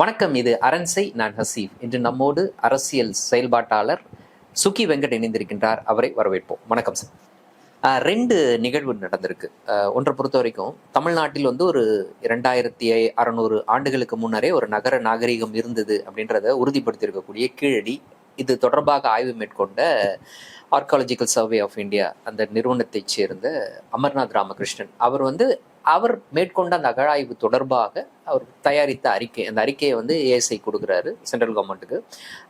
வணக்கம் இது அரண்சை நான் ஹசீப். இன்று நம்மோடு அரசியல் செயல்பாட்டாளர் சுகி வெங்கட் இணைந்திருக்கின்றார். அவரை வரவேற்போம். வணக்கம் சார். ரெண்டு நிகழ்வு நடந்திருக்கு. ஒன்றை பொறுத்த வரைக்கும் தமிழ்நாட்டில் வந்து ஒரு இரண்டாயிரத்தி அறநூறு ஆண்டுகளுக்கு முன்னரே ஒரு நகர நாகரிகம் இருந்தது அப்படின்றத உறுதிப்படுத்தியிருக்கக்கூடிய கீழடி. இது தொடர்பாக ஆய்வு மேற்கொண்ட ஆர்காலஜிக்கல் சர்வே ஆஃப் இந்தியா அந்த நிறுவனத்தைச் சேர்ந்த அமர்நாத் ராமகிருஷ்ணன். அவர் வந்து அவர் மேற்கொண்ட அந்த அகழாய்வு தொடர்பாக அவர் தயாரித்த அறிக்கை அந்த அறிக்கையை வந்து ஏஎஸ்ஐ கொடுக்குறாரு சென்ட்ரல் கவர்மெண்ட்டுக்கு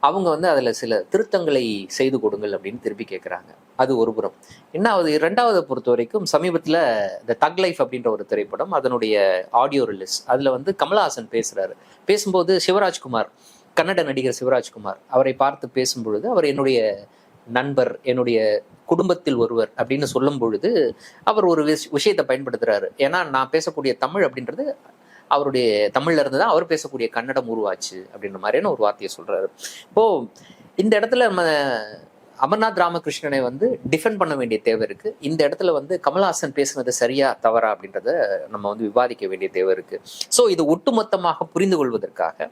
அவங்க வந்து அதில் சில திருத்தங்களை செய்து கொடுங்கள் அப்படின்னு திருப்பி கேட்குறாங்க அது ஒரு புறம். என்னாவது ரெண்டாவது பொறுத்த வரைக்கும் சமீபத்தில் இந்த தக் லைஃப் அப்படின்ற ஒரு திரைப்படம் அதனுடைய ஆடியோ ரிலீஸ் அதில் வந்து கமலஹாசன் பேசுகிறாரு பேசும்போது சிவராஜ்குமார் கன்னட நடிகர் சிவராஜ்குமார் அவரை பார்த்து பேசும்பொழுது அவர் என்னுடைய நண்பர் என்னுடைய குடும்பத்தில் ஒருவர் அப்படின்னு சொல்லும் பொழுது அவர் ஒரு விஷ- விஷயத்தை பயன்படுத்துறாரு. ஏன்னா நான் பேசக்கூடிய தமிழ் அப்படின்றது அவருடைய தமிழ்ல இருந்து தான் அவர் பேசக்கூடிய கன்னடம் உருவாச்சு அப்படின்ற மாதிரியான ஒரு வார்த்தையை சொல்றாரு. இப்போ இந்த இடத்துல நம்ம அமர்நாத் ராமகிருஷ்ணனை வந்து டிஃபெண்ட் பண்ண வேண்டிய தேவை இருக்கு. இந்த இடத்துல வந்து கமல்ஹாசன் பேசுனது சரியா தவறா அப்படின்றத நம்ம வந்து விவாதிக்க வேண்டிய தேவை இருக்கு. ஸோ இது ஒட்டுமொத்தமாக புரிந்து கொள்வதற்காக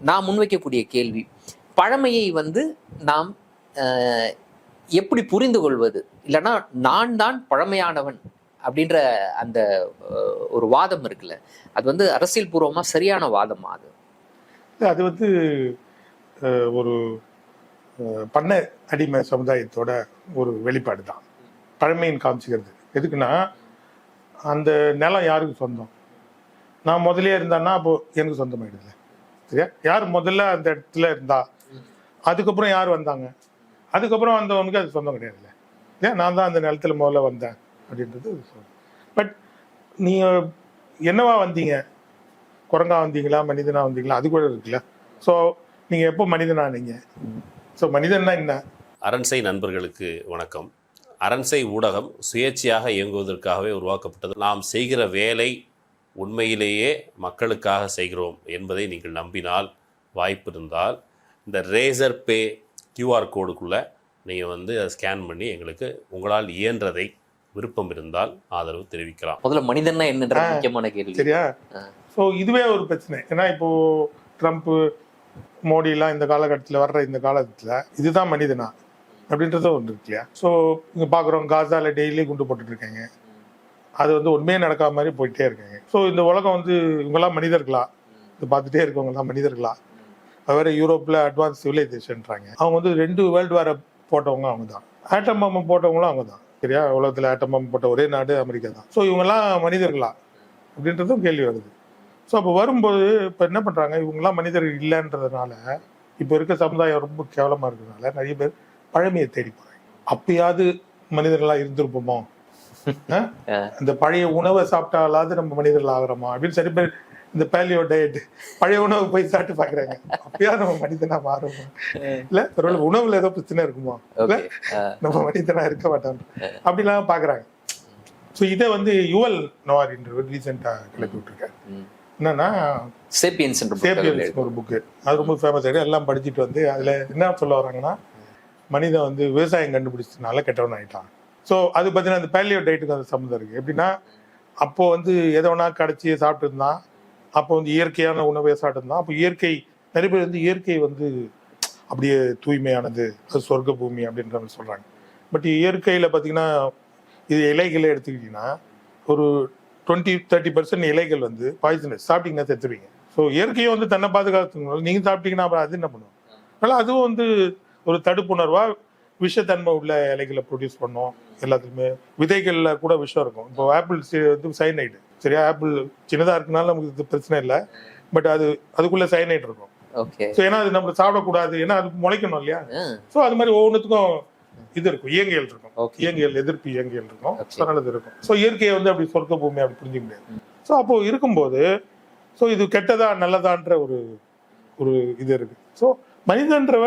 நான் முன்வைக்கக்கூடிய கேள்வி பழமையை வந்து நாம் எப்படி புரிந்து கொள்வது இல்லைன்னா நான் தான் பழமையானவன் அப்படின்ற அந்த ஒரு வாதம் இருக்குல்ல. அது வந்து அரசியல் பூர்வமா சரியான வாதமா அது? அது வந்து ஒரு பண்ண அடிமை சமுதாயத்தோட ஒரு வெளிப்பாடு தான். பழமையின் காமிச்சிக்கிறது. எதுக்குன்னா அந்த நிலம் யாருக்கு சொந்தம்? நான் முதலே இருந்தான்னா அப்போ எனக்கு சொந்தமாயிடுது சரியா? யார் முதல்ல அந்த இடத்துல இருந்தா? அதுக்கப்புறம் யார் வந்தாங்க? அதுக்கப்புறம் வந்தவனுக்கு அது சொந்தம் கிடையாதுல்ல. ஏன்? நான் தான் அந்த நிலத்துல முதல்ல வந்தேன் அப்படின்றது பட் நீங்கள் என்னவா வந்தீங்க? குரங்கா வந்தீங்களா? மனிதனா வந்தீங்களா? அது கூட இருக்குல்ல. ஸோ நீங்கள் எப்போ மனிதனா நீங்க? ஸோ மனிதன்னா என்ன? அரண்சை நண்பர்களுக்கு வணக்கம். அரண்சை ஊடகம் சுயேட்சையாக இயங்குவதற்காகவே உருவாக்கப்பட்டது. நாம் செய்கிற வேலை உண்மையிலேயே மக்களுக்காக செய்கிறோம் என்பதை நீங்கள் நம்பினால் வாய்ப்பு இருந்தால் இந்த ரேசர் பே கியூஆர் கோடுக்குள்ளே நீங்கள் வந்து அதை ஸ்கேன் பண்ணி எங்களுக்கு உங்களால் இயன்றதை விருப்பம் இருந்தால் ஆதரவு தெரிவிக்கலாம். முதல்ல மனிதன்னா என்னன்ற முக்கியமான கேள்வி. சரியா. ஸோ இதுவே ஒரு பிரச்சனை. ஏன்னா இப்போ ட்ரம்ப் மோடிலாம் இந்த காலகட்டத்தில் வர்ற இந்த காலத்தில் இதுதான் மனிதனா அப்படின்றது ஒன்று இருக்கு இல்லையா? ஸோ இங்கே பார்க்குறோம் காசால டெய்லி குண்டு போட்டுட்டு இருக்காங்க. அது வந்து உண்மையே நடக்காத மாதிரி போயிட்டே இருக்காங்க. ஸோ இந்த உலகம் வந்து இவங்கெல்லாம் மனிதர்களா? இது பார்த்துட்டே இருக்கவங்கலாம் மனிதர்களா? வேற யூரோப்பில் அட்வான்ஸ் சிவிலைசேஷன்றாங்க அவங்க வந்து ரெண்டு வேர்ல்டு வார போட்டவங்க அவங்க தான் ஆட்டம் பாம்பம் போட்டவங்களும் அவங்க தான் சரியா? உலகத்தில் ஆட்டம் பாம்பு போட்ட ஒரே நாடு அமெரிக்கா தான். ஸோ இவங்கெல்லாம் மனிதர்களா? அப்படின்றதும் கேள்வி வருது. ஸோ அப்போ வரும்போது இப்போ என்ன பண்ணுறாங்க இவங்கெல்லாம் மனிதர்கள் இல்லைன்றதுனால இப்போ இருக்க சமுதாயம் ரொம்ப கேவலமாக இருக்கிறதுனால நிறைய பேர் பழமையை தேடி போகிறாங்க அப்பயாவது மனிதர்களாக இருந்திருப்போமோ? ஆ? அந்த பழைய உணவை சாப்பிட்டாலாவது நம்ம மனிதர்கள் ஆகிறோமா? அப்படின்னு சரி பேர் இந்த பேலியோ டயட் பழைய உணவு போய் சாப்பிட்டு பார்க்குறாங்க அப்பயாவது நம்ம மனிதனா மாறுமா இல்ல ஒருவேளை உணவுல ஏதோ பிரச்சனை இருக்குமா? இல்ல நம்ம மனிதனா இருக்க மாட்டோம். அப்படிலாம் பாக்குறாங்க. ஸோ இதை வந்து யுவல் நோவாரின்றவர் ரீசெண்டாக கிளப்பி விட்டுருக்காரு. என்னன்னா சேப்பியன்ஸ் சேப்பியன்ஸ் ஒரு புக்கு அது ரொம்ப ஃபேமஸ் ஆகிடு எல்லாம் படிச்சுட்டு வந்து அதில் என்ன சொல்ல வராங்கன்னா மனிதன் வந்து விவசாயம் கண்டுபிடிச்சதுனால கெட்டவன் ஆயிட்டான். ஸோ அது பார்த்தீங்கன்னா அந்த பேலியோ டயட்டுக்கு அந்த சம்மந்தம் இருக்குது எப்படின்னா அப்போ வந்து எதை வேணா கடைச்சி சாப்பிட்டு இருந்தான். அப்போ வந்து இயற்கையான உணவே சாப்பிட்டுருந்தா அப்போ இயற்கை நிறைய பேர் வந்து இயற்கை வந்து அப்படியே தூய்மையானது அது சொர்க்க பூமி அப்படின்ற மாதிரி சொல்கிறாங்க பட் இயற்கையில் பார்த்தீங்கன்னா இது இலைகளை எடுத்துக்கிட்டிங்கன்னா ஒரு டுவெண்ட்டி தேர்ட்டி பர்சன்ட் இலைகள் வந்து பாய்சனஸ் சாப்பிட்டீங்கன்னா செத்துருவீங்க. ஸோ இயற்கையை வந்து தன்னை பாதுகாத்துக்கணும். நீங்கள் சாப்பிட்டீங்கன்னா அப்புறம் அது என்ன பண்ணுவோம் அதனால் அதுவும் வந்து ஒரு தடுப்புணர்வாக விஷத்தன்மை உள்ள இலைகளை ப்ரொடியூஸ் பண்ணோம். எல்லாத்துக்குமே விதைகளில் கூட விஷம் இருக்கும். இப்போ ஆப்பிள் வந்து சைனைடு சரியா? ஆப்பிள் சின்னதாக இருக்கனால நமக்கு இது பிரச்சனை இல்லை. பட் அது அதுக்குள்ள சைனைட் இருக்கும். ஓகே ஸோ ஏன்னா அது நம்ம சாப்பிடக்கூடாது. ஏன்னா அது முளைக்கணும் இல்லையா? ஸோ அது மாதிரி ஒவ்வொன்றுத்துக்கும் இது இருக்கும். இயங்கியல் இருக்கும். இயங்கியல் எதிர்ப்பு இயங்கியல் இருக்கும். அதனால இது இருக்கும். ஸோ இயற்கையை வந்து அப்படி சொர்க்க பூமி அப்படி புரிஞ்சுக்க முடியாது. ஸோ அப்போ இருக்கும்போது ஸோ இது கெட்டதா நல்லதான்ற ஒரு ஒரு இது இருக்கு. ஸோ மனிதன்றவ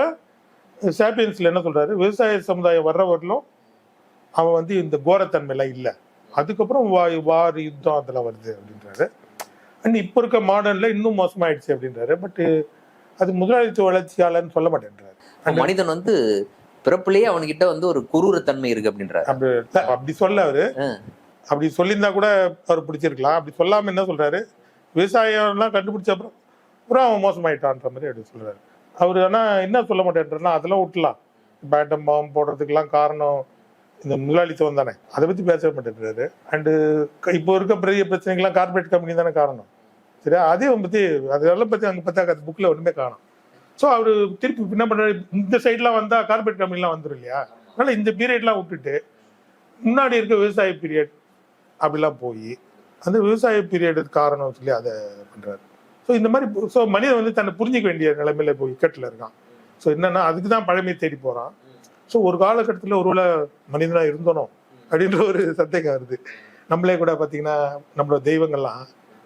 சாப்பியன்ஸ்ல என்ன சொல்றாரு? விவசாய சமுதாயம் வர்ற வரலும் அவன் வந்து இந்த கோரத்தன்மைலாம் இல்லை. அதுக்கப்புறம் வா வார் யுத்தம் அதில் வருது அப்படின்றாரு. அண்ட் இப்போ இருக்க மாடர்ன்ல இன்னும் மோசமாயிடுச்சு அப்படின்றாரு. பட் அது முதலாளித்துவ வளர்ச்சியாளன்னு சொல்ல மாட்டேன்றாரு. மனிதன் வந்து பிறப்புலயே அவன்கிட்ட வந்து ஒரு குரூரத்தன்மை இருக்கு அப்படின்றாரு. அப்படி சொல்ல அவரு. அப்படி சொல்லியிருந்தா கூட அவர் பிடிச்சிருக்கலாம். அப்படி சொல்லாம என்ன சொல்றாரு? விவசாயம்லாம் கண்டுபிடிச்ச அப்புறம் அப்புறம் அவன் மோசமாயிட்டான்ற மாதிரி அப்படி சொல்றாரு. அவர் ஆனா என்ன சொல்ல மாட்டேன்றா அதெல்லாம் விட்டுலாம். பேட்டம் பாம்பு போடுறதுக்கெல்லாம் காரணம் இந்த முதலாளித்துவம் தானே? அதை பத்தி பேச மாட்டேன்றாரு அண்டு இப்போ இருக்க பெரிய பிரச்சனைகள்லாம் கார்பரேட் கம்பெனி தானே காரணம். சரியா? அதே பத்தி அதெல்லாம் பத்தி அங்க பார்த்தா அது புக்ல ஒண்ணுமே காணும். ஸோ அவர் திருப்பி என்ன பண்றாரு? இந்த சைட்லாம் வந்தா கார்பரேட் கம்பெனிலாம் வந்துடும் இல்லையா? அதனால இந்த பீரியட்லாம் விட்டுட்டு முன்னாடி இருக்க விவசாய பீரியட் அப்படிலாம் போய் அந்த விவசாய பீரியட் காரணம் சொல்லி அதை பண்றாரு. ஸோ இந்த மாதிரி ஸோ மனிதன் வந்து தன்னை புரிஞ்சிக்க வேண்டிய நிலைமையில இப்போ இக்கட்டில் இருக்கான். ஸோ என்னன்னா அதுக்கு தான் பழமையை தேடி போறான். ஸோ ஒரு காலகட்டத்தில் ஒருவேளை மனிதனா இருந்தனோ அப்படின்ற ஒரு சந்தேகம் வருது. நம்மளே கூட பார்த்தீங்கன்னா நம்மளோட தெய்வங்கள்லாம்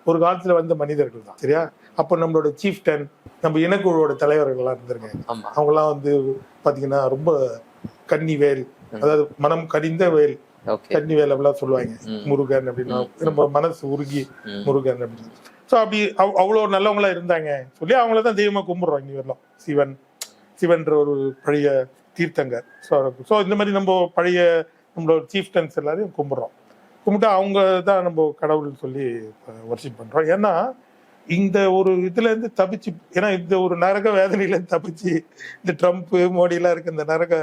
ஒரு காலத்துல வந்த மனிதர்கள் தான் சரியா? அப்போ நம்மளோட சீஃப்டன் நம்ம இனக்குழுவோட தலைவர்கள்லாம் இருந்திருக்காங்க. ஆமா. அவங்கெல்லாம் வந்து பாத்தீங்கன்னா ரொம்ப கன்னி வேல் அதாவது மனம் கனிந்த வேல் கன்னி வேல் அப்படிலாம் சொல்லுவாங்க. முருகன் அப்படின்னா நம்ம மனசு உருகி. முருகன் அப்படின்னு. ஸோ அப்படி அவ்- அவ்வளோ நல்லவங்களா இருந்தாங்க. சொல்லி அவங்கள தான் தெய்வமா கும்பிடுறோம் இங்க வரலாம். சிவன் சிவன்ற ஒரு பழைய தீர்த்தங்கர். ஸோ ஸோ இந்த மாதிரி நம்ம பழைய நம்மளோட சீஃப்டன்ஸ் எல்லாரையும் கும்பிடுறோம். கும்பிட்டு அவங்க தான் நம்ம கடவுள் சொல்லி வர்ஷிப் பண்றோம். ஏன்னா இந்த ஒரு இதுல இருந்து தப்பிச்சு ஏன்னா இந்த ஒரு நரக வேதனையில இருந்து தப்பிச்சு இந்த ட்ரம்ப் மோடி எல்லாம் இருக்க இந்த நரக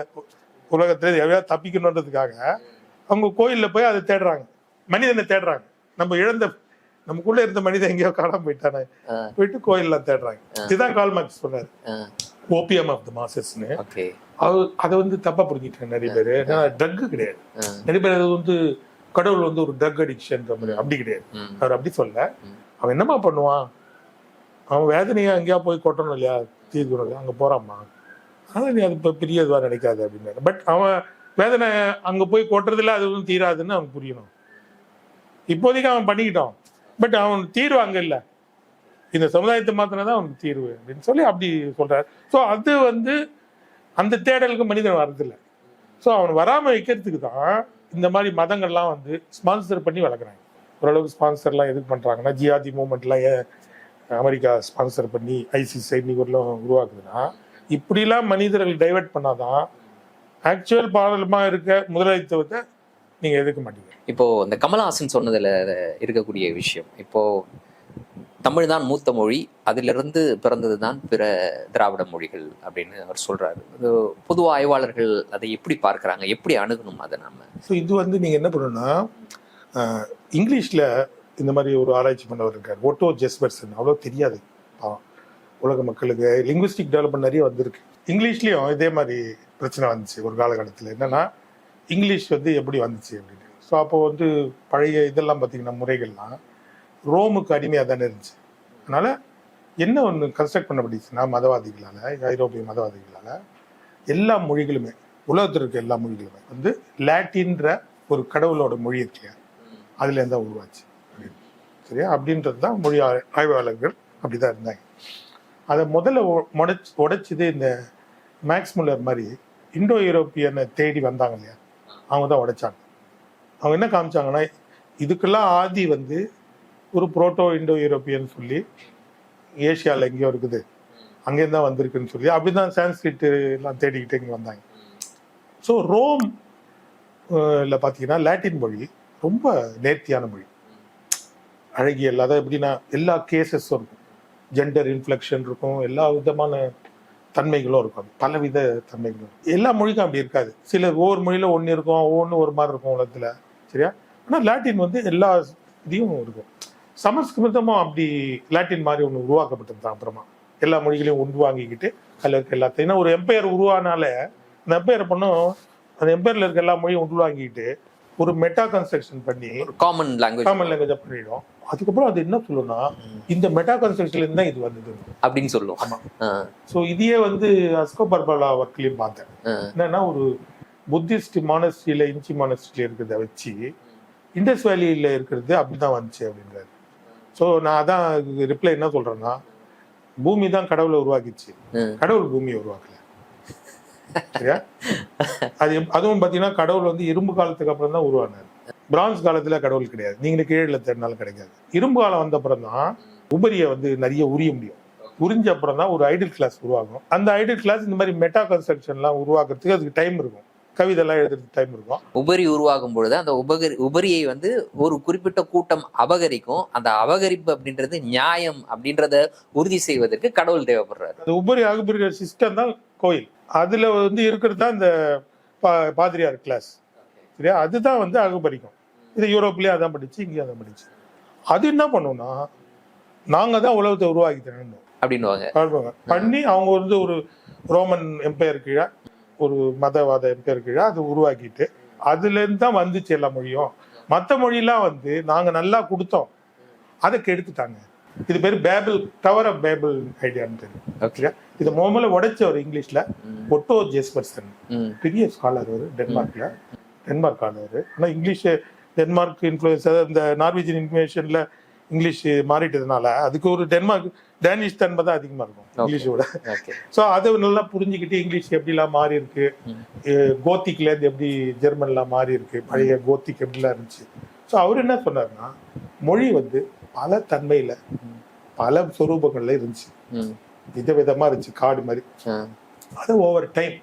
உலகத்துல எவையாவது தப்பிக்கணுன்றதுக்காக அவங்க கோயில்ல போய் அதை தேடுறாங்க. மனிதனை தேடுறாங்க. நம்ம இழந்த நமக்குள்ள இருந்த மனிதன் எங்கேயோ காணாம போயிட்டானே. போயிட்டு கோயில்ல தேடுறாங்க. இதுதான் கால் மார்க்ஸ் சொன்னாரு. ஓபிஎம் ஆஃப் த மாசஸ்னு ஓகே. அது அதை வந்து தப்பா புரிஞ்சுட்டாங்க நிறைய பேர். ட்ரக் கிடையாது. நிறைய பேர் அது வந்து கடவுள் வந்து ஒரு ட்ரக் அடிக்ஷன்ற மாதிரி. அப்படி கிடையாது. ம். அவர் அப்படி சொல்ல ம். அவன் என்னம்மா பண்ணுவான்? அவன் வேதனையா எங்கேயா போய் கொட்டணும் இல்லையா? தீர்க்கணும் அங்க போறாம்மா அதனால நீ அது இப்ப பெரிய இதுவா நினைக்காது அப்படின்னாரு. பட் அவன் வேதனை அங்க போய் கொட்டுறதுல அது ஒன்றும் தீராதுன்னு அவனுக்கு புரியணும். இப்போதைக்கு அவன் பண்ணிக்கிட்டான். பட் அவன் தீர்வு அங்க இல்ல. இந்த சமுதாயத்தை மாத்தினா தான் அவனுக்கு தீர்வு அப்படின்னு சொல்லி அப்படி சொல்றாரு. ஸோ அது வந்து அந்த தேடலுக்கு மனிதன் வரதில்லை ஸோ அவன் வராமல் வைக்கிறதுக்கு தான் இந்த மாதிரி மதங்கள்லாம் வந்து ஸ்பான்சர் பண்ணி வளர்க்குறாங்க. ஓரளவுக்கு ஸ்பான்சர்லாம் எதுக்கு பண்ணுறாங்கன்னா ஜியாதி மூமெண்ட்லாம் ஏன் அமெரிக்கா ஸ்பான்சர் பண்ணி ஐசிசி இன்னைக்குலாம் உருவாக்குதுன்னா இப்படிலாம் மனிதர்கள் டைவர்ட் பண்ணாதான் ஆக்சுவல் பாடலமா இருக்க முதலாளித்துவத்தை நீங்கள் எதுக்க மாட்டீங்க. இப்போ இந்த கமல்ஹாசன் சொன்னதில் இருக்கக்கூடிய விஷயம். இப்போ தமிழ் தான் மூத்த மொழி அதிலிருந்து பிறந்தது தான் பிற திராவிட மொழிகள் அப்படின்னு அவர் சொல்றாரு. பொது ஆய்வாளர்கள் அதை எப்படி பார்க்குறாங்க? எப்படி அணுகணும் அதை நாம? ஸோ இது வந்து நீங்க என்ன பண்ணணும்னா இங்கிலீஷில் இங்கிலீஷ்ல இந்த மாதிரி ஒரு ஆராய்ச்சி பண்ணவர் இருக்கார். ஓட்டோ ஜெஸ்பர்சன் அவ்வளோ தெரியாது. உலக மக்களுக்கு லிங்குவிஸ்டிக் டெவலப்மெண்ட் நிறைய வந்திருக்கு. இங்கிலீஷ்லேயும் இதே மாதிரி பிரச்சனை வந்துச்சு ஒரு காலகட்டத்தில். என்னன்னா இங்கிலீஷ் வந்து எப்படி வந்துச்சு அப்படின்னு. ஸோ அப்போ வந்து பழைய இதெல்லாம் பார்த்தீங்கன்னா முறைகள்லாம் ரோமுக்கு அடிமையாக தானே இருந்துச்சு. அதனால் என்ன ஒன்று கன்ஸ்ட்ரக்ட் பண்ண பண்ணப்பட்டுச்சுன்னா மதவாதிகளால் ஐரோப்பிய மதவாதிகளால் எல்லா மொழிகளுமே உலகத்தில் இருக்க எல்லா மொழிகளுமே வந்து லாட்டின்ற ஒரு கடவுளோட மொழி இருக்கு இல்லையா அதுல இருந்தா உருவாச்சு. சரியா? அப்படின்றது தான் மொழி ஆய்வாளர்கள் அப்படிதான் இருந்தாங்க. அதை முதல்ல உடச்சு உடைச்சது இந்த மேக்ஸ் முல்லர் மாதிரி இந்தோ யூரோப்பியனை தேடி வந்தாங்க இல்லையா? அவங்க தான் உடைச்சாங்க. அவங்க என்ன காமிச்சாங்கன்னா இதுக்கெல்லாம் ஆதி வந்து ஒரு புரோட்டோ இண்டோ யூரோப்பியன் சொல்லி ஏஷியாவில் எங்கேயோ இருக்குது. அங்கேருந்து தான் வந்திருக்குன்னு சொல்லி அப்படிதான் சான்ஸ்கிரிட் எல்லாம் தேடிக்கிட்டு இங்கே வந்தாங்க. ஸோ ரோம் இல்லை பார்த்தீங்கன்னா லாட்டின் மொழி ரொம்ப நேர்த்தியான மொழி. அழகிய இல்லாத எப்படின்னா எல்லா கேசஸும் இருக்கும். ஜெண்டர் இன்ஃப்ளெக்ஷன் இருக்கும் எல்லா விதமான தன்மைகளும் இருக்கும். பலவித தன்மைகளும் எல்லா மொழிக்கும் அப்படி இருக்காது. சில ஒவ்வொரு மொழியில் ஒன்று இருக்கும் ஒவ்வொன்று ஒரு மாதிரி இருக்கும் உலகத்தில். சரியா? ஆனால் லாட்டின் வந்து எல்லா இதையும் இருக்கும். சமஸ்கிருதமும் அப்படி லாட்டின் மாதிரி ஒன்று உருவாக்கப்பட்டது தான் அப்புறமா எல்லா மொழிகளையும் ஒன்று வாங்கிக்கிட்டு அதில் இருக்க எல்லாத்தையும். ஏன்னா ஒரு எம்பையர் உருவானால அந்த எம்பையர் பண்ணும் அந்த எம்பையர்ல இருக்க எல்லா மொழியும் ஒன்று வாங்கிக்கிட்டு ஒரு மெட்டா கன்ஸ்ட்ரக்ஷன் பண்ணி காமன் லாங்குவேஜ் காமன் லாங்குவேஜ் பண்ணிடும். அதுக்கப்புறம் அது என்ன சொல்லும்னா இந்த மெட்டா கன்ஸ்ட்ரக்ஷன்ல இருந்து தான் இது வந்தது. அப்படின்னு சொல்லும். ஆமா. ஸோ இதையே வந்து அஸ்கோ பர்பலா ஒர்க்லயும் பார்த்தேன். என்னன்னா ஒரு புத்திஸ்ட் மானஸ்ட்ரியில இன்ச்சி மானஸ்ட்ரியில இருக்கிறத வச்சு இண்டஸ் வேலியில இருக்கிறது அப்படிதான் வந்துச்சு அப்படின்றாரு. ஸோ நான் அதான் ரிப்ளை என்ன சொல்றேன்னா பூமி தான் கடவுளை உருவாக்கிச்சு. கடவுள் பூமியை உருவாக்கல. சரியா? அது அதுவும் பாத்தீங்கன்னா கடவுள் வந்து இரும்பு காலத்துக்கு அப்புறம் தான் உருவானார். பிரான்ஸ் காலத்துல கடவுள் கிடையாது. நீங்க கீழே தேடினாலும் கிடைக்காது. இரும்பு காலம் வந்த அப்புறம் தான் உபரியை வந்து நிறைய உரிய முடியும். உறிஞ்ச அப்புறம் தான் ஒரு ஐடில் கிளாஸ் உருவாகும். அந்த ஐடில் கிளாஸ் இந்த மாதிரி மெட்டா கன்ஸ்ட்ரக்ஷன்லாம் உருவாக்குறதுக்கு அதுக்கு டைம் இருக்கும். கவிதைலாம் எழுதுறதுக்கு டைம் இருக்கும். உபரி உருவாகும் பொழுது அந்த உபகரி உபரியை வந்து ஒரு குறிப்பிட்ட கூட்டம் அபகரிக்கும். அந்த அபகரிப்பு அப்படின்றது நியாயம் அப்படின்றத உறுதி செய்வதற்கு கடவுள் தேவைப்படுறாரு. அந்த உபரி அகுபரி சிஸ்டம் தான் கோயில். அதுல வந்து இருக்கிறது தான் இந்த பாதிரியார் கிளாஸ் சரியா? அதுதான் வந்து அகுபரிக்கும். இது யூரோப்லயும் அதான் படிச்சு இங்கேயும் அதான் படிச்சு. அது என்ன பண்ணும்னா நாங்க தான் உலகத்தை உருவாக்கி தரணும் வாழ்வாங்க பண்ணி அவங்க வந்து ஒரு ரோமன் எம்பையர் கீழே ஒரு மதவாத எம்பையர் கீழே அது உருவாக்கிட்டு அதுல இருந்து தான் வந்துச்சு எல்லா மொழியும். மற்ற மொழியெல்லாம் வந்து நாங்க நல்லா கொடுத்தோம். அதை கெடுத்துட்டாங்க இது பேர் பேபிள் டவர் ஆஃப் பேபிள் ஐடியான்னு தெரியும். ஓகே சரியா? இதை மொபைல உடைச்சவர் இங்கிலீஷ்ல ஒட்டோ ஜெஸ்பர்சன். பெரிய ஸ்காலர் அவர் டென்மார்க்ல டென்மார்க் ஆனவர். ஆனா இங்கிலீஷ் டென்மார்க் இன்ஃபுளுன்ஸ் இந்த நார்வேஜியன் இன்ஃபர்மேஷன்ல இங்கிலீஷ் மாறிட்டதுனால அதுக்கு ஒரு டென்மார்க் டேனிஷ் தன்மை தான் அதிகமா இருக்கும் இங்கிலீஷோட. ஸோ அதை நல்லா புரிஞ்சுக்கிட்டு இங்கிலீஷ் எப்படிலாம் மாறி இருக்கு கோத்திக்ல இருந்து எப்படி ஜெர்மன்லாம் மாறி இருக்கு பழைய கோத்திக் எப்படிலாம் இருந்துச்சு? ஸோ அவர் என்ன சொன்னாருன்னா மொழி வந்து பல தன்மையில பல சொரூபங்கள்ல இருந்துச்சு. விதவிதமா இருந்துச்சு காடு மாதிரி. அதை ஓவர் டைம்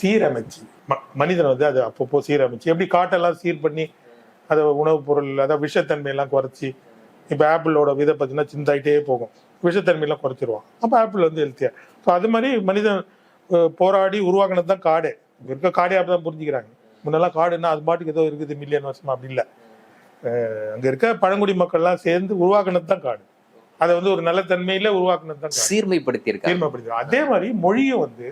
சீரமைச்சு. மனிதன் வந்து அதை அப்பப்போ சீரமைச்சு எப்படி காட்டெல்லாம் சீர் பண்ணி அதை உணவுப் பொருள் அதாவது விஷத்தன்மை எல்லாம் குறைச்சி இப்போ ஆப்பிளோட விதை பார்த்தீங்கன்னா சிந்தாயிட்டே போகும். விஷத்தன்மை எல்லாம் குறைச்சிருவான். அப்போ ஆப்பிள் வந்து ஹெல்த்தியா ஸோ அது மாதிரி மனிதன் போராடி உருவாக்குனது தான் காடு. இப்ப இருக்க காடே அப்படிதான் புரிஞ்சுக்கிறாங்க. முன்னெல்லாம் காடுன்னா அது பாட்டுக்கு ஏதோ இருக்குது மில்லியன் வருஷமா அப்படி இல்லை. அங்க இருக்க பழங்குடி மக்கள்லாம் சேர்ந்து உருவாக்குனது தான் காடு. அதை வந்து ஒரு நல்ல தன்மையில உருவாக்குனது தான் சீர்மைப்படுத்தி தீர்மானப்படுத்தி அதே மாதிரி மொழியும் வந்து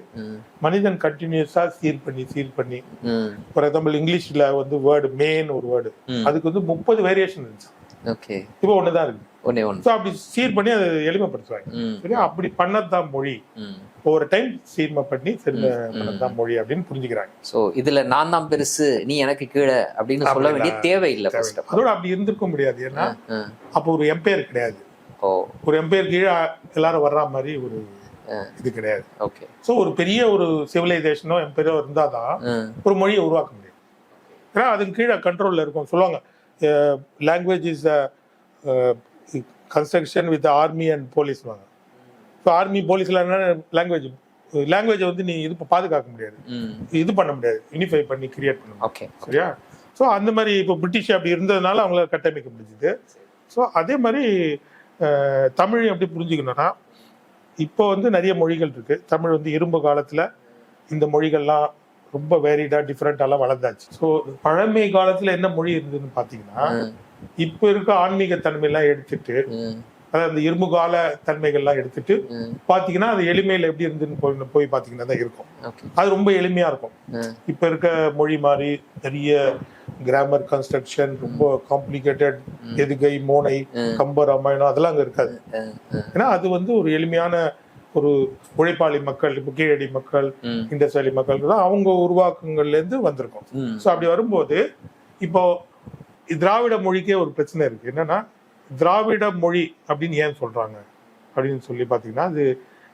மனிதன் கண்டினியூஸா சீர் பண்ணி சீர் பண்ணி. ஃபார் எக்ஸாம்பிள் இங்கிலீஷ்ல வந்து வேர்டு மெயின் ஒரு வேர்டு. அதுக்கு வந்து முப்பது வேரியேஷன் இருந்துச்சு. ஓகே. இப்போ ஒண்ணுதான் இருக்கு. ஒன்னே ஒன்று ஸோ அப்படி சீர் பண்ணி அதை எளிமைப்படுத்துவாங்க. சரியா? அப்படி பண்ணதுதான் மொழி. ஒவ்வொரு டைம் சீர்மை பண்ணி செல்வ பண்ணதுதான் மொழி அப்படின்னு புரிஞ்சுக்கிறாங்க. ஸோ இதுல நான் தான் பெருசு நீ எனக்கு கீழே அப்படின்னு சொல்ல வேண்டிய தேவையில்லை ஃபர்ஸ்ட் அதோட அப்படி இருந்திருக்க முடியாது. ஏன்னா அப்போ ஒரு எம்பையர் கிடையாது. ஒரு எம்பையர் கீழே எல்லாரும் வர்ற மாதிரி ஒரு. இது கிடையாது. ஓகே. ஸோ ஒரு பெரிய ஒரு சிவிலைசேஷனோ எம்பையரோ இருந்தாதான் ஒரு மொழியை உருவாக்க முடியும். ஏன்னா அதுக்கு கீழே கண்ட்ரோலில் இருக்கும். சொல்லுவாங்க language is construction with army and police வாங்க. ஸோ ஆர்மி போலீஸ்ல என்ன லாங்குவேஜ் லாங்குவேஜை வந்து நீ இது பாதுகாக்க முடியாது. இது பண்ண முடியாது. யூனிஃபை பண்ணி கிரியேட் பண்ண ஓகே சரியா? ஸோ அந்த மாதிரி இப்போ பிரிட்டிஷ் அப்படி இருந்ததுனால அவங்கள கட்டமைக்க முடிஞ்சுது. ஸோ அதே மாதிரி தமிழ் எப்படி புரிஞ்சுக்கணும்னா இப்போ வந்து நிறைய மொழிகள் இருக்கு. தமிழ் வந்து இரும்பு காலத்துல இந்த மொழிகள்லாம் ரொம்ப வேரிடா டிஃப்ரெண்டாலாம் வளர்ந்தாச்சு. ஸோ பழமை காலத்துல என்ன மொழி இருந்ததுன்னு பார்த்தீங்கன்னா ம், இப்போ இருக்க ஆன்மீக தன்மையெல்லாம் எடுத்துட்டு அதாவது அந்த இரும்பு கால தன்மைகள்லாம் எடுத்துட்டு பார்த்தீங்கன்னா அது எளிமையில எப்படி இருந்துன்னு போய் தான் இருக்கும். அது ரொம்ப எளிமையா இருக்கும். இப்ப இருக்க மொழி மாதிரி நிறைய கிராமர் கன்ஸ்ட்ரக்ஷன் ரொம்ப காம்ப்ளிகேட்டட் எதுகை மோனை. கம்ப ராமாயணம் அதெல்லாம் அங்க இருக்காது. ஏன்னா அது வந்து ஒரு எளிமையான ஒரு உழைப்பாளி மக்கள் இப்போ கீழடி மக்கள் ம், இண்டஸ்ட்ரியலி மக்கள் தான் அவங்க உருவாக்கங்கள்ல இருந்து வந்திருக்கும் ஸோ அப்படி வரும்போது இப்போ திராவிட மொழிக்கே ஒரு பிரச்சனை இருக்கு. என்னன்னா திராவிட மொழி அப்படின்னு ஏன் சொல்றாங்க? அப்படின்னு சொல்லி பார்த்தீங்கன்னா அது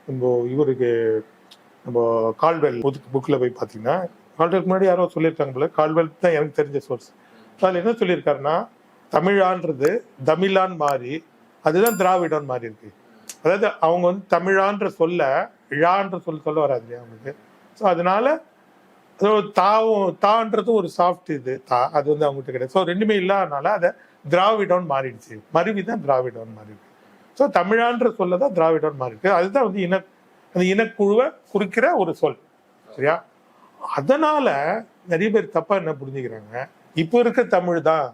நம்ம இவருக்கு நம்ம கால்வெல் புக்கில் போய் பார்த்தீங்கன்னா கால்வெல் முன்னாடி யாரோ சொல்லியிருக்காங்க போல கால்வெல் தான் எனக்கு தெரிஞ்ச சோர்ஸ் அதில் என்ன சொல்லியிருக்காருன்னா தமிழான்றது தமிழான் மாறி அதுதான் திராவிடம் மாறி இருக்கு. அதாவது அவங்க வந்து தமிழான்ற சொல்ல ழான்ற சொல் சொல்ல வராது இல்லையா அவங்களுக்கு? ஸோ அதனால தாவும் தான்றது ஒரு சாஃப்ட் இது தா அது வந்து அவங்ககிட்ட கிடையாது. ஸோ ரெண்டுமே இல்லாதனால அதை திராவிடம்னு மாறிடுச்சு. மருவி தான் திராவிடம்னு மாறிடுச்சு. ஸோ தமிழான்ற சொல்ல தான் திராவிடம்னு மாறிடுச்சு. அதுதான் வந்து இன அந்த இனக்குழுவை குறிக்கிற ஒரு சொல். சரியா? அதனால நிறைய பேர் தப்பா என்ன புரிஞ்சுக்கிறாங்க? இப்போ இருக்க தமிழ் தான்.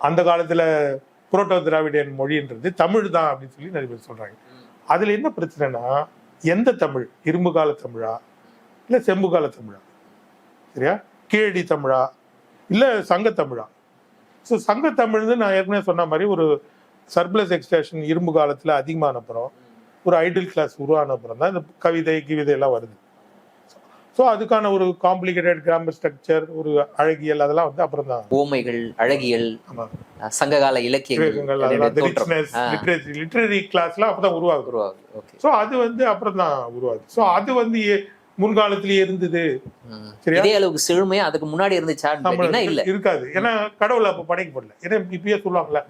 அந்த காலத்துல புரோட்டோ திராவிடியன் மொழின்றது தமிழ் தான் அப்படின்னு சொல்லி நிறைய பேர் சொல்றாங்க. அதுல என்ன பிரச்சனைனா எந்த தமிழ்? இரும்பு கால தமிழா? இல்ல செம்பு கால தமிழா? சரியா? கீழடி தமிழா? இல்ல சங்க தமிழா? ஸோ சங்க தமிழ்னு நான் ஏற்கனவே சொன்ன மாதிரி ஒரு சர்ப்ளஸ் எக்ஸ்டேஷன் இரும்பு காலத்துல அதிகமான அப்புறம் ஒரு ஐடியல் கிளாஸ் உருவான அப்புறம் தான் இந்த கவிதை கிவிதை எல்லாம் வருது. ஸோ அதுக்கான ஒரு காம்ப்ளிகேட்டட் கிராமர் ஸ்ட்ரக்சர் ஒரு அழகியல் அதெல்லாம் வந்து அப்புறம் தான் ஓமைகள் அழகியல் சங்ககால இலக்கியங்கள் லிட்ரரி கிளாஸ்லாம் அப்பதான் உருவாகுது. உருவாகுது ஓகே ஸோ அது வந்து அப்புறம் தான் உருவாகுது. ஸோ அது வந்து முன்காலத்திலேயே இருந்தது. சரியா? இதே அளவுக்கு செழுமையா அதுக்கு முன்னாடி கேட்டீங்கன்னா இல்ல. இருக்காது. ஏன்னா கடவுள் அப்ப படைக்கப்படல ஏன்னா இப்பயே சொல்லுவாங்கல்ல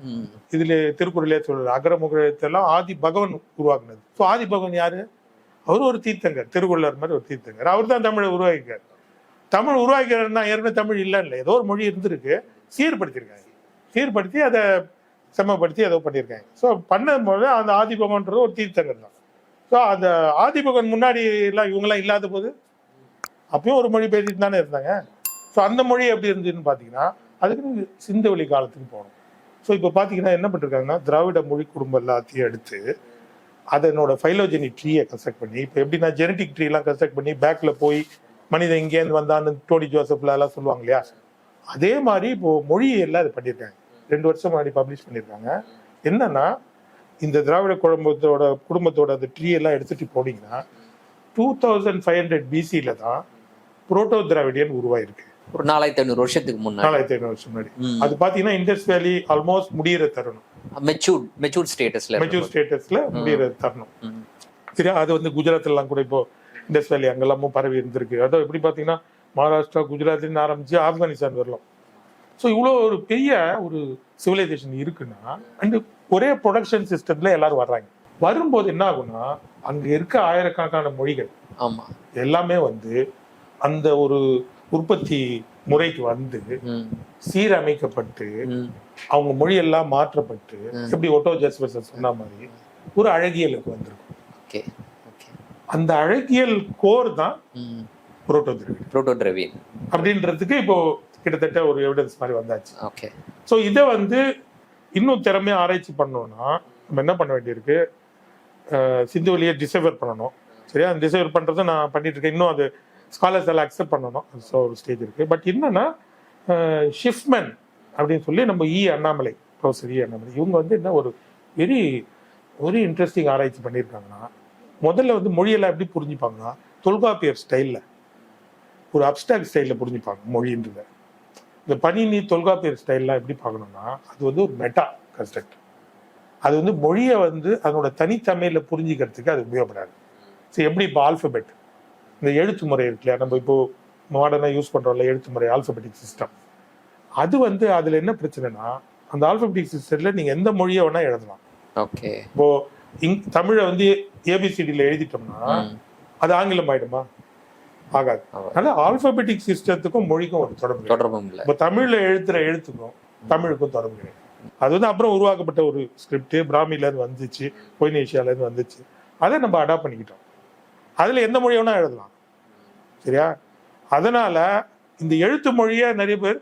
இதுல திருக்குறளே சொல்றது அகரமுகத்தெல்லாம் ஆதி பகவன் உருவாக்குனது. ஸோ ஆதி பகவன் யாரு? அவர் ஒரு தீர்த்தங்கர் திருக்குறளர் மாதிரி ஒரு தீர்த்தங்கர். அவர் தான் தமிழை உருவாக்கிக்கார் தமிழ் உருவாக்கிறன்னா ஏற்கனவே தமிழ் இல்லைன்னு இல்லை. ஏதோ ஒரு மொழி இருந்திருக்கு. சீர்படுத்தியிருக்காங்க. சீர்படுத்தி அதை செம்மப்படுத்தி ஏதோ பண்ணியிருக்காங்க. ஸோ பண்ணும்போது அந்த ஆதிபகன்றது ஒரு தீர்த்தங்கர் தான். ஸோ அந்த ஆதிபகன் முன்னாடி எல்லாம் இவங்கெல்லாம் இல்லாத போது அப்பயும் ஒரு மொழி பேசிட்டு தானே இருந்தாங்க. ஸோ அந்த மொழி எப்படி இருந்துச்சுன்னு பார்த்தீங்கன்னா அதுக்கு சிந்துவெளி காலத்துக்கு போகணும் ஸோ இப்போ பார்த்தீங்கன்னா என்ன பண்ணிருக்காங்கன்னா திராவிட மொழி குடும்பம் எல்லாத்தையும் எடுத்து அதனோட ஃபைலோஜெனி ட்ரீயை கன்ஸ்ட்ரக்ட் பண்ணி இப்போ எப்படின்னா ஜெனட்டிக் ட்ரீலாம் கன்ஸ்ட்ரக்ட் பண்ணி பேக்ல போய் மனிதன் இங்கேருந்து வந்தான்னு டோனி ஜோசப்ல எல்லாம் சொல்லுவாங்க இல்லையா? அதே மாதிரி இப்போ மொழியெல்லாம் இது பண்ணியிருக்காங்க. ரெண்டு வருஷம் முன்னாடி பப்ளிஷ் பண்ணியிருக்காங்க. என்னன்னா இந்த திராவிட குடும்பத்தோட குடும்பத்தோட அந்த ட்ரீ எல்லாம் எடுத்துட்டு போனீங்கன்னா டூ தௌசண்ட் ஃபைவ் ஹண்ட்ரட் பிசியில தான் புரோட்டோ திராவிடியன் உருவாயிருக்கு. ஒரு நாலாயிரத்தி ஐநூறு வருஷத்துக்கு முன்னாடி. நாலாயிரத்தி ஐநூறு வருஷம் முன்னாடி. அது பாத்தீங்கன்னா இண்டஸ் வேலி ஆல்மோஸ்ட் முடியிற தருணம். மெச்சூர்ட் மெச்சூர்ட் ஸ்டேட்டஸ்ல மெச்சூர் ஸ்டேட்டஸ்ல முடியிற தருணம். சரியா அது வந்து குஜராத்ல எல்லாம் கூட இப்போ இண்டஸ் வேலி அங்கெல்லாமும் பரவி இருந்திருக்கு. அதான் எப்படி பாத்தீங்கன்னா மகாராஷ்டிரா குஜராத்லேருந்து ஆரம்பிச்சு ஆப்கானிஸ்தான் வரலாம். ஸோ இவ்வளோ ஒரு பெரிய ஒரு சிவிலைசேஷன் இருக்குன்னா அண்ட் ஒரே ப்ரொடக்ஷன் சிஸ்டத்துல எல்லாரும் வர்றாங்க. வரும்போது என்ன ஆகும்னா அங்க இருக்க ஆயிரக்கணக்கான மொழிகள் ஆமா. எல்லாமே வந்து அந்த ஒரு உற்பத்தி முறைக்கு வந்து சீரமைக்கப்பட்டு அவங்க மொழியெல்லாம் மாற்றப்பட்டு எப்படி ஒட்டோ ஜஸ்வசர் சொன்ன மாதிரி ஒரு அழகியலுக்கு வந்திருக்கும். அந்த அழகியல் கோர் தான் புரோட்டோ திராவிடம் புரோட்டோ டிரவின் அப்படின்றதுக்கு இப்போ கிட்டத்தட்ட ஒரு எவிடன்ஸ் மாதிரி வந்தாச்சு. ஓகே. ஸோ இதை வந்து இன்னும் திறமையா ஆராய்ச்சி பண்ணோம்னா நம்ம என்ன பண்ண வேண்டியிருக்கு? சிந்து வழியை டிசைவர் பண்ணணும். சரியா? அந்த டிசைவர் பண்றதை நான் பண்ணிட்டு இருக்கேன் இன்னும் அது ஸ்காலர்ஸ் எல்லாம் அக்செப்ட் பண்ணணும். ஸோ ஒரு ஸ்டேஜ் இருக்கு. பட் என்னன்னா ஷிஃப்ட்மேன் அப்படின்னு சொல்லி நம்ம E Annamalai professor E Annamalai. இவங்க வந்து என்ன ஒரு வெரி வெரி இன்ட்ரெஸ்டிங் ஆராய்ச்சி பண்ணியிருக்காங்கன்னா முதல்ல வந்து மொழியெல்லாம் எப்படி புரிஞ்சுப்பாங்கன்னா தொல்காப்பியர் ஸ்டைலில் ஒரு அப்டாக் ஸ்டைலில் புரிஞ்சுப்பாங்க மொழின்றத. இந்த பனினி தொல்காப்பியர் ஸ்டைல்லாம் எப்படி பார்க்கணும்னா அது வந்து ஒரு மெட்டா கன்ஸ்ட்ரக்ட் அது வந்து மொழியை வந்து அதனோட தனித்தமையில் புரிஞ்சுக்கிறதுக்கு அது உபயோகப்படாது. சரி எப்படி இப்போ ஆல்ஃபபெட் இந்த எழுத்து முறை இருக்கு இல்லையா? நம்ம இப்போ மாடர்னாக யூஸ் பண்ணுறோம்ல எழுத்து முறை ஆல்ஃபபெட்டிக் சிஸ்டம் அது வந்து அதுல என்ன பிரச்சனைனா அந்த ஆல்பபெட்டிக் சிஸ்டத்துல நீங்க எந்த மொழியை வேணா எழுதலாம். ஓகே இப்போ இங் தமிழை வந்து ஏபிசிடியில் எழுதிட்டோம்னா அது ஆங்கிலம் ஆயிடுமா? ஆகாது. அதனால ஆல்பபெட்டிக் சிஸ்டத்துக்கும் மொழிக்கும் ஒரு தொடர்பு இல்லை. இப்போ தமிழ்ல எழுத்துற எழுத்துக்கும் தமிழுக்கும் தொடர்பு கிடையாது அது வந்து அப்புறம் உருவாக்கப்பட்ட ஒரு ஸ்கிரிப்ட் பிராமில இருந்து வந்துச்சு பொய்னேஷியால இருந்து வந்துச்சு. அதை நம்ம அடாப்ட் பண்ணிக்கிட்டோம். அதுல எந்த மொழி வேணா எழுதலாம். சரியா? அதனால இந்த எழுத்து மொழியை நிறைய பேர்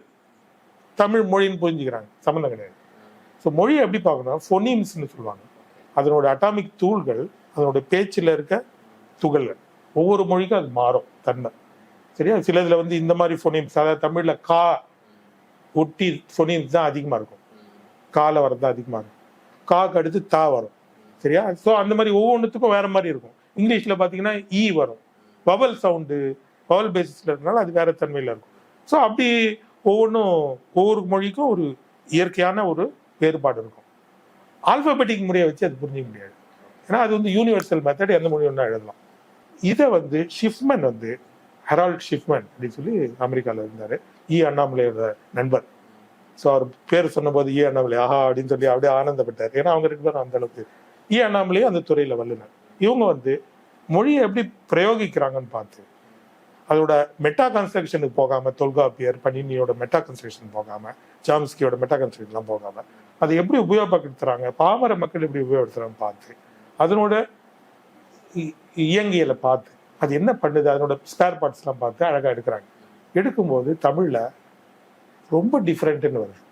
தமிழ் மொழின்னு புரிஞ்சுக்கிறாங்க. சம்மந்தம் கிடையாது. ஸோ மொழியை எப்படி பார்க்கணும் ஃபொனீம்ஸ்னு சொல்லுவாங்க. அதனோட அட்டாமிக் தூள்கள் அதனோட பேச்சில் இருக்க துகள்கள். ஒவ்வொரு மொழிக்கும் அது மாறும் தன்மை. சரியா? சில இதில் வந்து இந்த மாதிரி ஃபொனிம்ஸ் அதாவது தமிழில் கா ஒட்டி ஃபொனிம்ஸ் தான் அதிகமாக இருக்கும். காலை வரது தான் அதிகமாக இருக்கும். காக்கு அடுத்து தா வரும். சரியா? ஸோ அந்த மாதிரி ஒவ்வொன்றுத்துக்கும் வேற மாதிரி இருக்கும். இங்கிலீஷில் பார்த்தீங்கன்னா ஈ வரும். வவல் சவுண்டு வவல் பேசிஸில் இருக்கனால அது வேற தன்மையில் இருக்கும். ஸோ அப்படி ஒவ்வொன்றும் ஒவ்வொரு மொழிக்கும் ஒரு இயற்கையான ஒரு வேறுபாடு இருக்கும். ஆல்பபெட்டிக் முறையை வச்சு அது புரிஞ்சிக்க முடியாது. ஏன்னா அது வந்து யூனிவர்சல் மெத்தட் எந்த மொழி ஒன்றா எழுதலாம். இதை வந்து ஷிஃப்மன் வந்து ஹெரால்ட் ஷிஃப்மன் அப்படின்னு சொல்லி அமெரிக்காவில் இருந்தார். இ e. அண்ணாமலையோட நண்பர். ஸோ அவர் பேர் சொன்னபோது இ அண்ணாமலை ஆஹா அப்படின்னு சொல்லி அப்படியே ஆனந்தப்பட்டார். ஏன்னா அவங்க ரெண்டு பேரும் அந்த அளவுக்கு. இ அண்ணாமலையும் அந்த துறையில் வல்லுனர். இவங்க வந்து மொழியை எப்படி பிரயோகிக்கிறாங்கன்னு பார்த்து அதோட மெட்டா கன்ஸ்ட்ரக்ஷனுக்கு போகாமல் தொல்காப்பியர் பணினியோட மெட்டா கன்ஸ்ட்ரக்ஷன் போகாமல் ஜாம்ஸ்கியோட மெட்டா கன்ஸ்ட்ரக்ஷன்லாம் போகாமல் அதை எப்படி உபயோகப்படுத்துகிறாங்க பாமர மக்கள் எப்படி உபயோகப்படுத்துகிறாங்க பார்த்து அதனோட இ- இயங்கியலை பார்த்து அது என்ன பண்ணுது அதனோட ஸ்பேர் பார்ட்ஸ்லாம் பார்த்து அழகாக எடுக்கிறாங்க. எடுக்கும்போது தமிழில் ரொம்ப டிஃப்ரெண்ட்டுன்னு வருது.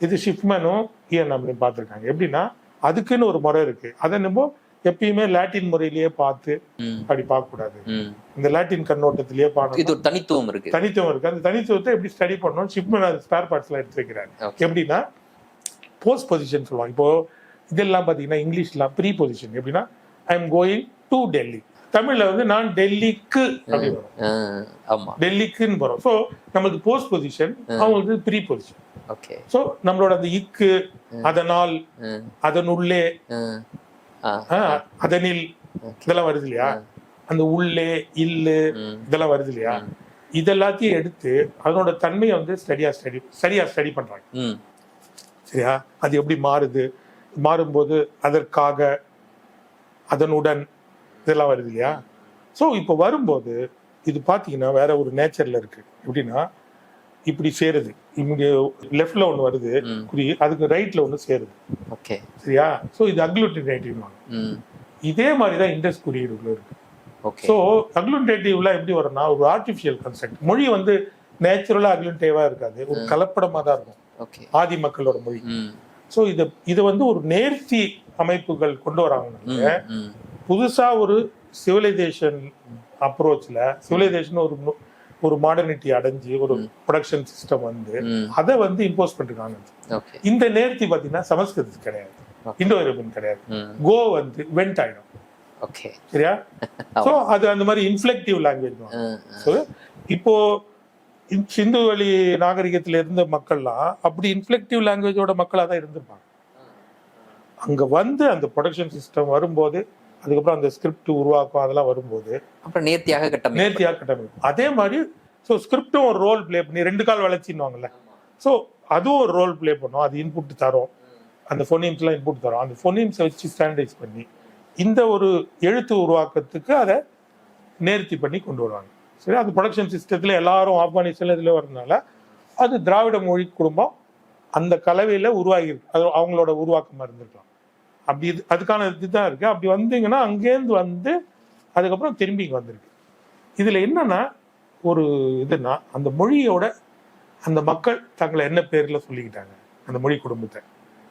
இது ஷிஃப்மனும் இஎன்எம்லையும் பார்த்துருக்காங்க. எப்படின்னா அதுக்குன்னு ஒரு முறை இருக்குது அதை நம்ம எப்பயுமே லாட்டின் முறையிலேயே பார்த்து அப்படி பார்க்கக்கூடாது. ம். இந்த லாட்டின் கண்ணோட்டத்திலேயே இது பார்க்கணும் ஒரு தனித்துவம் இருக்கு. தனித்துவம் இருக்கு. அந்த தனித்துவத்தை எப்படி ஸ்டடி பண்ணணும் ஷிப்மன் அது ஸ்பேர் பார்ட்ஸ்லாம் எடுத்து வைக்கிறாங்க Okay. எப்படின்னா போஸ்ட் பொசிஷன் சொல்லுவாங்க. இப்போ இதெல்லாம் பார்த்தீங்கன்னா இங்கிலீஷ்லாம் ப்ரீ பொசிஷன் எப்படின்னா I am going to Delhi தமிழ்ல வந்து நான் டெல்லிக்கு அப்படி வரும். ஆ, ஆமா. டெல்லிக்குன்னு வரும். ஸோ நம்மளுக்கு போஸ்ட் பொசிஷன் அவங்களுக்கு ப்ரீ பொசிஷன் ஓகே ஸோ நம்மளோட அந்த இக்கு அதனால் அதனுள்ளே அதனில் இதெல்லாம் வருது இல்லையா? அந்த உள்ளே இல்லு. இதெல்லாம் வருது இல்லையா? இதெல்லாத்தையும் எடுத்து அதனோட தன்மையை வந்து ஸ்டடியா ஸ்டடி சரியா ஸ்டடி பண்றாங்க. சரியா? அது எப்படி மாறுது? மாறும்போது அதற்காக அதனுடன் இதெல்லாம் வருது இல்லையா? ஸோ இப்போ வரும்போது இது பார்த்தீங்கன்னா வேற ஒரு நேச்சர்ல இருக்கு. எப்படின்னா இப்படி சேருது. இங்க லெஃப்ட்ல ஒன்று வருது. குறி அதுக்கு ரைட்ல ஒன்று சேருது. ஓகே. சரியா? ஸோ இது அக்ளூட்டினேட்டிவ்வாங்க இதே மாதிரி தான் இண்டஸ் குறியீடுல இருக்கு ஸோ அக்ளூட்டேட்டிவ்ல எப்படி வரும்னா ஒரு ஆர்டிஃபிஷியல் கன்செப்ட் மொழி வந்து நேச்சுரலா அக்ளூட்டேவா இருக்காது. ஒரு கலப்படமா தான் இருக்கும். ஓகே. ஆதி மக்களோட மொழி. ஸோ இதை இதை வந்து ஒரு நேர்த்தி அமைப்புகள் கொண்டு வராங்க ம் ம். புதுசா ஒரு சிவிலைசேஷன் அப்ரோச்ல சிவிலைசேஷன் ஒரு ஒரு மாடர்னிட்டி அடைஞ்சு ஒரு ப்ரொடக்ஷன் சிஸ்டம் வந்து அதை வந்து இம்போஸ் பண்ணிருக்காங்க இந்த நேர்த்தி பார்த்தீங்கன்னா சமஸ்கிருதம் கிடையாது. இண்டோ அரேபியன் கிடையாது. கோ வந்து வெண்ட் ஆயிடும் ஓகே சரியா? ஸோ அது அந்த மாதிரி இன்ஃப்ளெக்டிவ் லாங்குவேஜ் ஸோ இப்போ சிந்து வழி நாகரிகத்துல இருந்த மக்கள்லாம் அப்படி இன்ஃப்ளெக்டிவ் லாங்குவேஜோட மக்களாக தான் இருந்திருப்பாங்க. அங்க வந்து அந்த ப்ரொடக்ஷன் சிஸ்டம் வரும்போது அதுக்கப்புறம் அந்த ஸ்கிரிப்ட் உருவாக்கம் அதெல்லாம் வரும்போது அப்புறம் நேர்த்தியாக கட்டமைப்பு. நேர்த்தியாக கட்டமைப்பு. அதே மாதிரி ஸோ ஸ்கிரிப்டும் ஒரு ரோல் ப்ளே பண்ணி ரெண்டு கால் வளர்ச்சின்னுவாங்கல்ல. ஸோ அதுவும் ஒரு ரோல் ப்ளே பண்ணும். அது இன்புட் தரும். அந்த ஃபோனிம்ஸ்லாம் இன்புட் தரும். அந்த ஃபோனிம்ஸை வச்சு ஸ்டாண்டர்டைஸ் பண்ணி இந்த ஒரு எழுத்து உருவாக்கத்துக்கு அதை நேர்த்தி பண்ணி கொண்டு வருவாங்க. சரி அது ப்ரொடக்ஷன் சிஸ்டத்தில் எல்லாரும் ஆப்கானிஸ்தான் இதில் வரதுனால அது திராவிட மொழி குடும்பம் அந்த கலவையில் உருவாகியிருக்கு அது அவங்களோட உருவாக்கமாக இருந்திருக்கலாம். அப்படி இது அதுக்கான இதுதான் இருக்கு. அப்படி வந்தீங்கன்னா அங்கேருந்து வந்து அதுக்கப்புறம் திரும்பி இங்கே வந்திருக்கு. இதில் என்னன்னா ஒரு இதுனா அந்த மொழியோட அந்த மக்கள் தங்களை என்ன பேரில் சொல்லிக்கிட்டாங்க? அந்த மொழி குடும்பத்தை.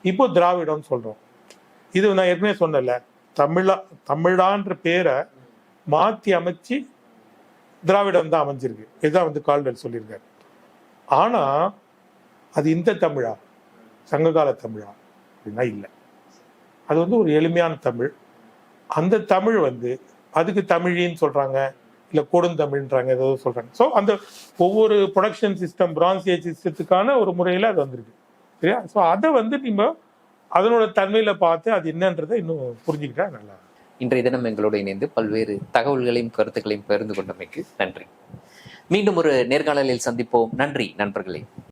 இப்போ திராவிடம்னு சொல்கிறோம் இது நான் ஏற்கனவே சொன்னல தமிழா தமிழான்ற பேரை மாற்றி அமைச்சு திராவிடம் தான் அமைஞ்சிருக்கு. இதுதான் வந்து கால்வெல் சொல்லியிருக்காரு. ஆனால் அது இந்த தமிழா? சங்ககால தமிழா? அப்படின்னா இல்லை. அது வந்து ஒரு எளிமையான தமிழ். அந்த தமிழ் வந்து அதுக்கு தமிழின்னு சொல்றாங்க இல்லை கொடுந்தமிழ்ன்றாங்க ஏதோ சொல்றாங்க. ஸோ அந்த ஒவ்வொரு ப்ரொடக்ஷன் சிஸ்டம் பிரான்ஸ் ஏஜ் சிஸ்டத்துக்கான ஒரு முறையில் அது வந்திருக்கு. சரியா? ஸோ அதை வந்து நம்ம அதனோட தன்மையில பார்த்து அது என்னன்றதை இன்னும் புரிஞ்சுக்கிட்டா நல்லா இன்றைய தினம் எங்களோடு இணைந்து பல்வேறு தகவல்களையும் கருத்துக்களையும் பகிர்ந்து கொண்டமைக்கு நன்றி. மீண்டும் ஒரு நேர்காணலில் சந்திப்போம். நன்றி நண்பர்களே.